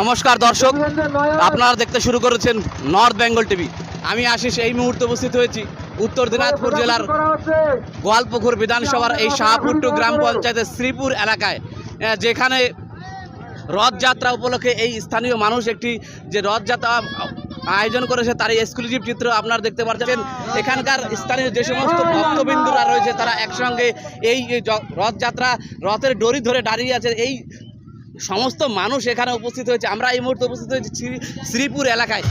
নমস্কার দর্শক। আপনারা দেখতে শুরু করেছেন নর্থ বেঙ্গল টিভি। আমি আশিস এই মুহূর্তে উপস্থিত হয়েছি। উত্তর দিনাজপুর জেলার গোয়ালপুকুর বিধানসভার এই শাহপুট্টু গ্রাম পঞ্চায়েতের শ্রীপুর এলাকায় যেখানে রথযাত্রা উপলক্ষে এই স্থানীয় মানুষ একটি যে রথযাত্রা আয়োজন করেছে তার এক্সক্লুসিভ চিত্র আপনারা দেখতে পাচ্ছেন। এখানকার স্থানীয় যে সমস্ত ভক্তবিন্দুরা রয়েছে তারা একসঙ্গে এই এই রথযাত্রা রথের ডরি ধরে দাঁড়িয়ে আছে। এই সমস্ত মানুষ এখানে উপস্থিত হয়েছে। আমরা এই মুহূর্তে উপস্থিত হয়েছি শ্রী- শ্রীপুর এলাকায়।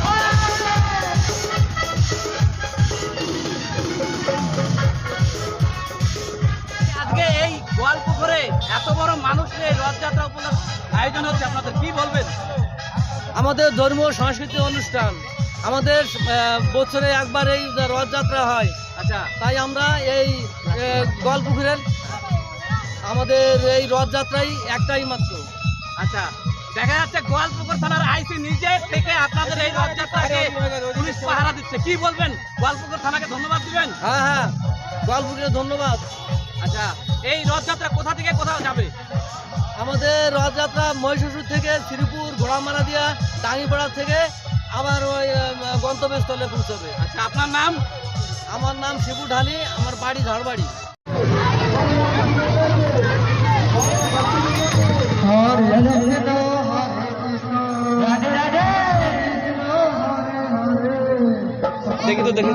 আজকে এই গোয়ালপুকুরে এত বড় মানুষ নিয়ে রথযাত্রা উপলক্ষে আয়োজন হচ্ছে আপনাদের কি বলবেন? আমাদের ধর্মীয় সাংস্কৃতিক অনুষ্ঠান। আমাদের বছরে একবার এই রথযাত্রা হয়। আচ্ছা। তাই আমরা এই আহ, গোয়ালপুকুরের আমাদের এই রথযাত্রাই একটাই মাত্র। আচ্ছা দেখা যাচ্ছে গোয়ালপুকুর থানার আইসি নিজে থেকে আপনাদের এই রথযাত্রাকে পুলিশ পাহারা দিচ্ছে। কি বলবেন? গোয়ালপুকুর থানাকে ধন্যবাদ দিবেন? হ্যাঁ হ্যাঁ গোয়ালপুকুরের ধন্যবাদ। আচ্ছা এই রথযাত্রা কোথা থেকে কোথাও যাবে? আমাদের রথযাত্রা মহিষাসুর থেকে শ্রীপুর ঘোড়ামারা দিয়া টাঙ্গিপাড়া থেকে আবার ওই গন্তব্যস্থলে পৌঁছবে। আচ্ছা আপনার নাম? আমার নাম শিবু ঢালি আমার বাড়ি ঝাড়বাড়ি। দেখি তো দেখি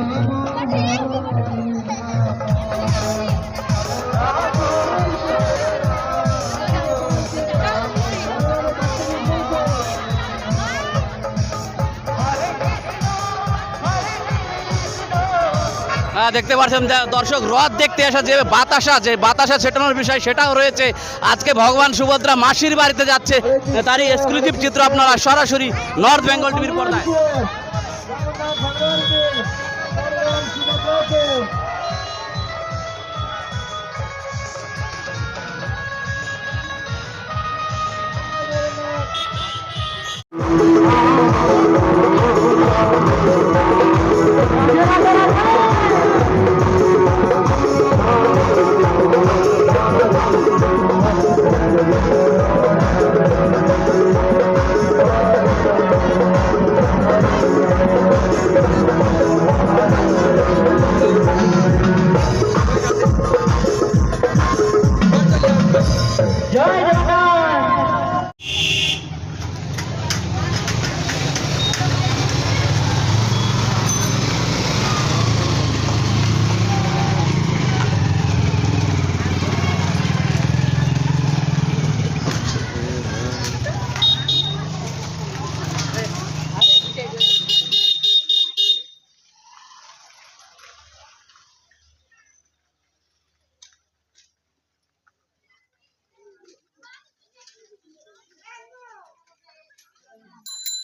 দেখতে পাচ্ছেন দর্শক রথ দেখতে আসা যে বাতাসা যে বাতাসা ছেটানোর বিষয়, সেটাও রয়েছে। আজকে ভগবান সুভদ্রা মাসির বাড়িতে যাচ্ছে। তারই এক্সক্লুসিভ চিত্র আপনারা সরাসরি নর্থ বেঙ্গল টিভির পর্দায়। Samudra Bhagavati, Sarvam Shivapati.